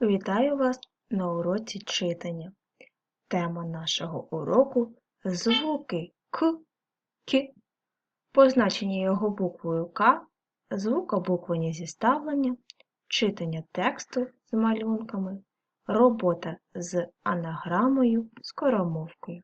Вітаю вас на уроці читання. Тема нашого уроку звуки К, К. Позначення його буквою К, звукобуквені зіставлення, читання тексту з малюнками, робота з анаграмою, скоромовкою.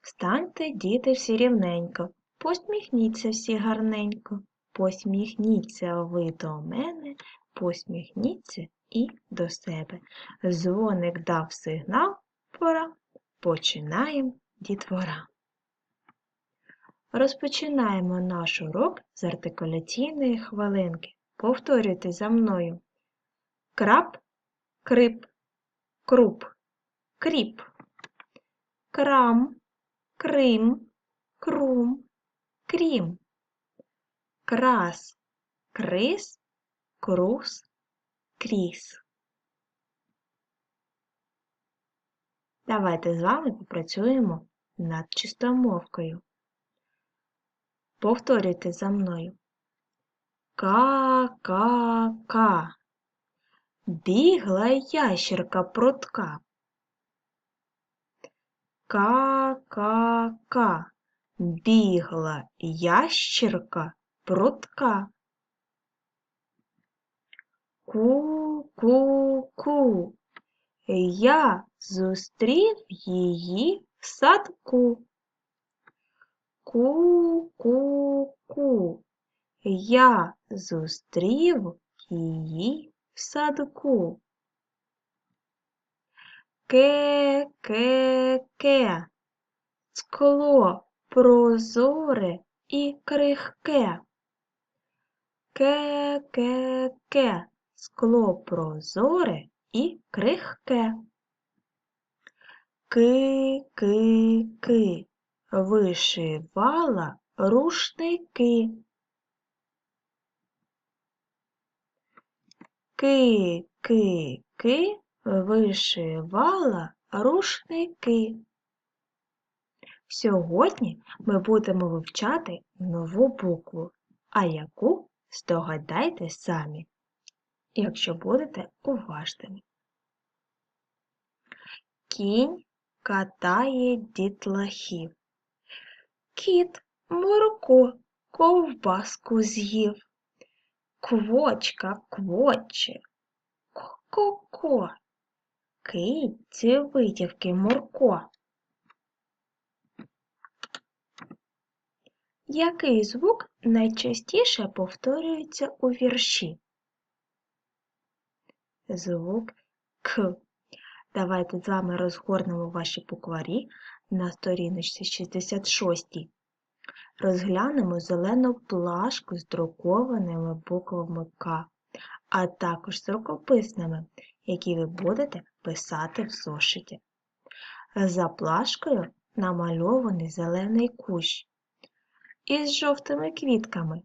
Встаньте, діти, всі рівненько, посміхніться всі гарненько, посміхніться ви до мене, посміхніться і до себе. Дзвоник дав сигнал, пора, починаємо дітвора. Розпочинаємо наш урок з артикуляційної хвилинки. Повторюйте за мною. Крап, крип, круп, кріп, крам, крим, крум, крім, крас, крис, крус, кріс. Давайте з вами попрацюємо над чистомовкою. Повторюйте за мною. Ка-ка-ка. Бігла ящерка прутка. Ка-ка-ка. Бігла ящерка прутка. Ку-ку-ку. Я зустрів її в садку. Ку-ку-ку. Я зустрів її в садку. Ке-ке-ке. Скло прозоре і крихке. Ке-ке-ке. Скло прозоре і крихке. Ки-ки-ки. Вишивала рушники. Ки-ки-ки. Вишивала рушники. Сьогодні ми будемо вивчати нову букву, а яку здогадайте самі, якщо будете уважними. Кінь катає дітлахів. Кіт Мурко ковбаску з'їв. Квочка квоче, ко-ко-ко. Китці витівки Мурко. Який звук найчастіше повторюється у вірші? Звук К. Давайте з вами розгорнемо ваші букварі на сторіночці 66. Розглянемо зелену плашку з друкованими буквами К, а також з рукописними, які ви будете писати в зошиті. За плашкою намальований зелений кущ із жовтими квітками,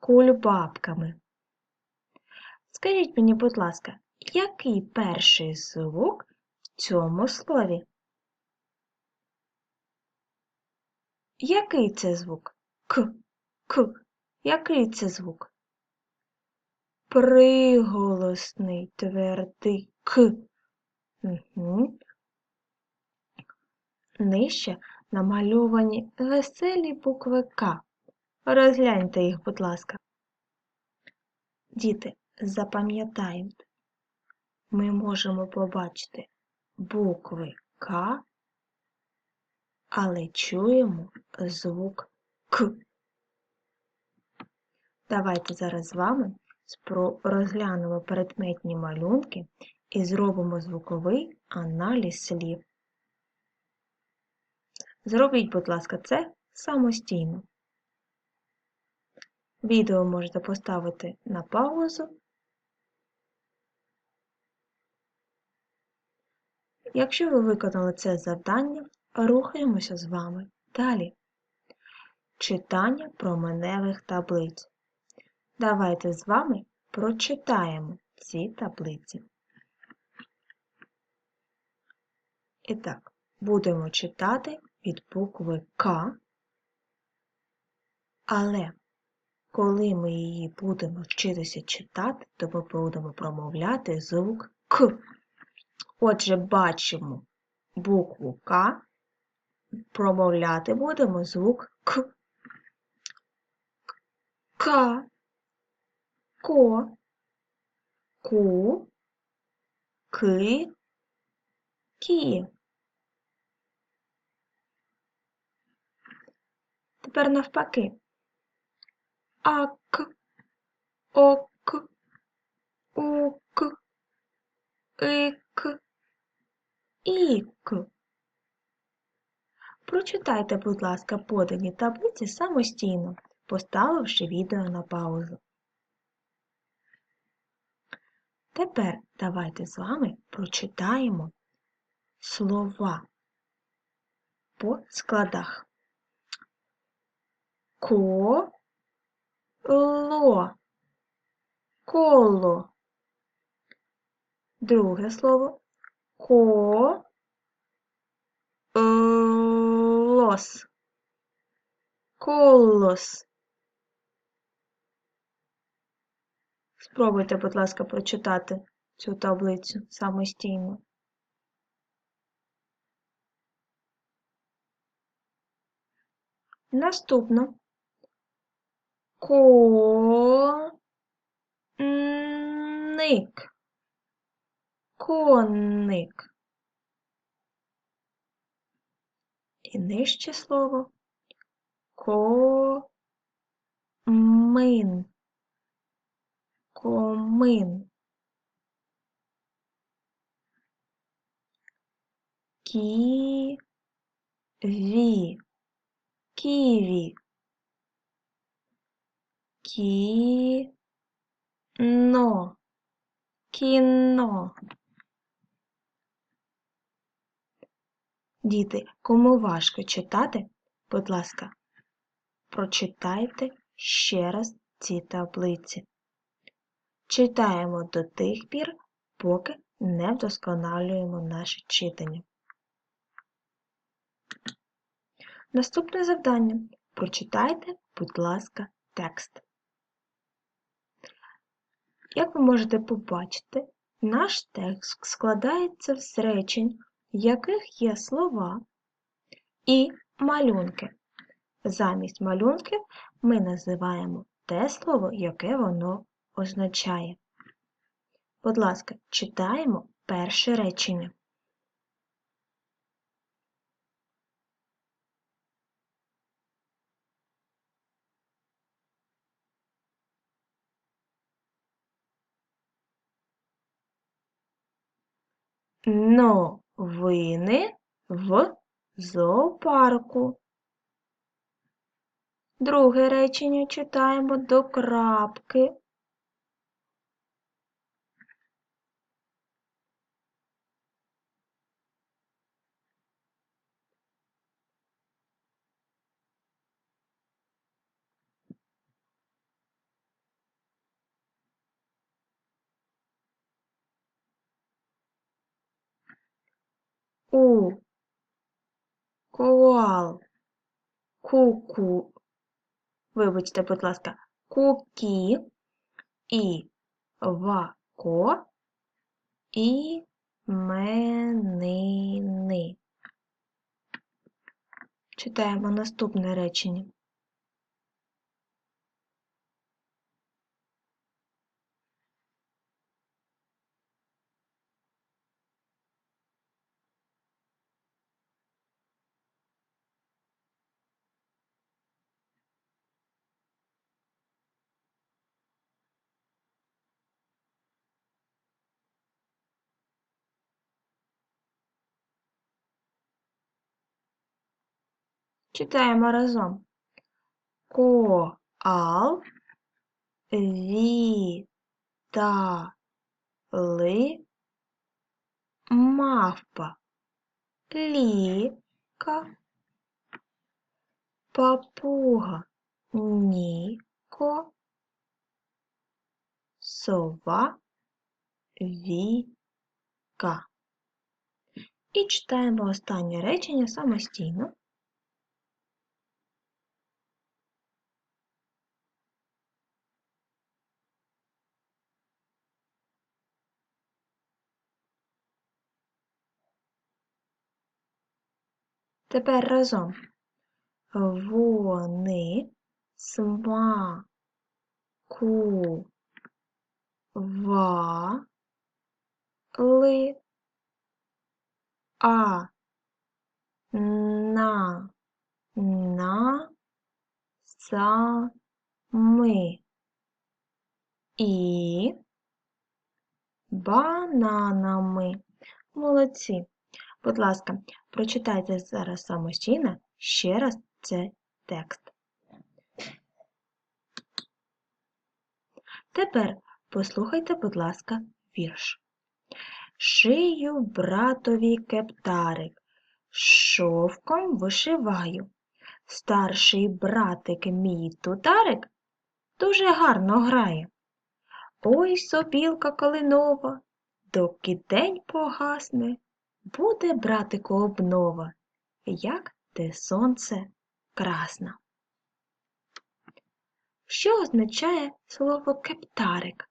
кульбабками. Скажіть мені, будь ласка, який перший звук в цьому слові? Який це звук? К, К. Який це звук? Приголосний твердий К. Угу. Нижче намальовані веселі букви К. Розгляньте їх, будь ласка. Діти, запам'ятаєте, ми можемо побачити букви К, але чуємо звук К. Давайте зараз з вами розглянемо предметні малюнки і зробимо звуковий аналіз слів. Зробіть, будь ласка, це самостійно. Відео можете поставити на паузу. Якщо ви виконали це завдання, рухаємося з вами далі. Читання променевих таблиць. Давайте з вами прочитаємо ці таблиці. І так, будемо читати від букви К, але Коли ми її будемо вчитися читати, то ми будемо промовляти звук К. Отже, бачимо букву К, промовляти будемо звук К. К, Ко, Ку, Ки, Кі. Тепер навпаки. Ак, ок, ук, ик, ік. Прочитайте, будь ласка, подані таблиці самостійно, поставивши відео на паузу. Тепер давайте з вами прочитаємо слова по складах. Ко ло коло. Друге слово ко лос. Колос. Спробуйте, будь ласка, прочитати цю таблицю самостійно. Наступно коник. Конник. І нижче слово комин. Комин. Ківі. Ківі. Кіно. Кіно. Діти, кому важко читати, будь ласка, прочитайте ще раз ці таблиці. Читаємо до тих пір, поки не вдосконалюємо наше читання. Наступне завдання. Прочитайте, будь ласка, текст. Як ви можете побачити, наш текст складається з речень, яких є слова і малюнки. Замість малюнків ми називаємо те слово, яке воно означає. Будь ласка, читаємо перше речення. Новини в зоопарку. Друге речення читаємо до крапки. У. Коал куку, вибачте, будь ласка, кукі. І вако. І менини. Читаємо наступне речення. Читаємо разом. Коал вітали мавпа ліка папуга Ніко сова Віка. І читаємо останнє речення самостійно. Тепер разом. Вони смакували, а на на сами і бананами. Молодці. Будь ласка, прочитайте зараз самостійно ще раз цей текст. Тепер послухайте, будь ласка, вірш. Шию братові кептарик, шовком вишиваю. Старший братик мій тутарик дуже гарно грає. Ой сопілка калинова, доки день погасне, буде, братику, обнова, як те сонце красна. Що означає слово кептарик?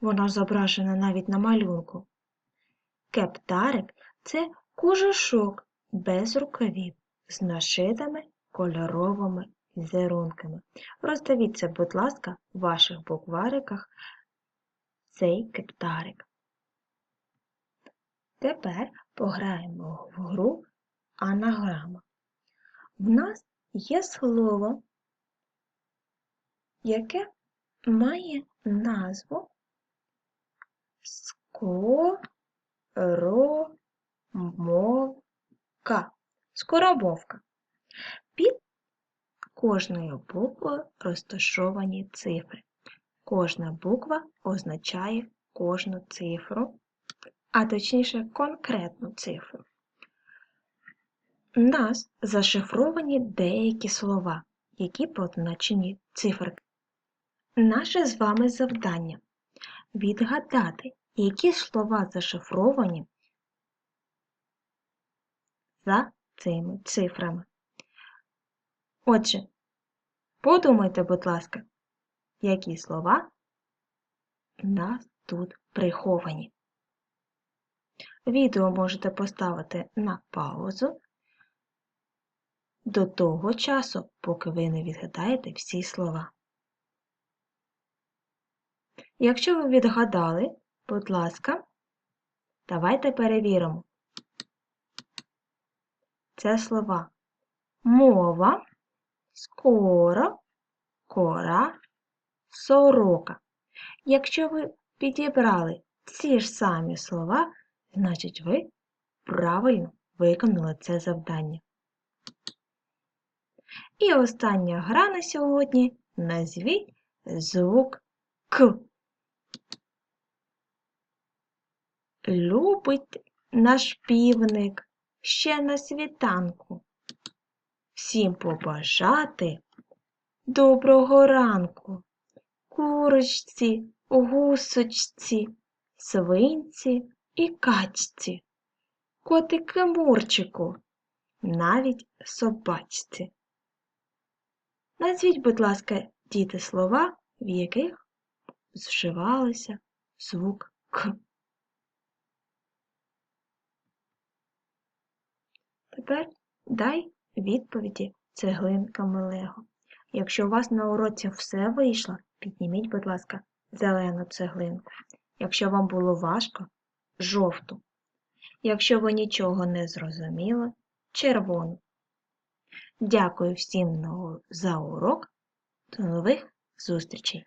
Воно зображено навіть на малюнку. Кептарик це кожушок без рукавів з нашитими кольоровими візерунками. Роздивіться, будь ласка, в ваших буквариках цей кептарик. Тепер пограємо в гру анаграма. В нас є слово, яке має назву скоромовка. Скоромовка. Під кожною буквою розташовані цифри. Кожна буква означає кожну цифру, а точніше конкретну цифру. У нас зашифровані деякі слова, які позначені циферки. Наше з вами завдання відгадати, які слова зашифровані за цими цифрами. Отже, подумайте, будь ласка, які слова нас тут приховані. Відео можете поставити на паузу до того часу, поки ви не відгадаєте всі слова. Якщо ви відгадали, будь ласка, давайте перевіримо. Це слова мова, скоро, кора, сорока. Якщо ви підібрали ці ж самі слова, значить ви правильно виконали це завдання. І остання гра на сьогодні назвіть звук К. Любить наш півник ще на світанку. Всім побажати доброго ранку, курочці, гусочці, свинці і качці, котики мурчику, навіть собачці. Назвіть, будь ласка, діти слова, в яких зживалися звук К. Тепер дай відповіді цеглинками Лего. Якщо у вас на уроці все вийшло, підніміть, будь ласка, зелену цеглинку. Якщо вам було важко жовту. Якщо ви нічого не зрозуміли, червону. Дякую всім за урок. До нових зустрічей!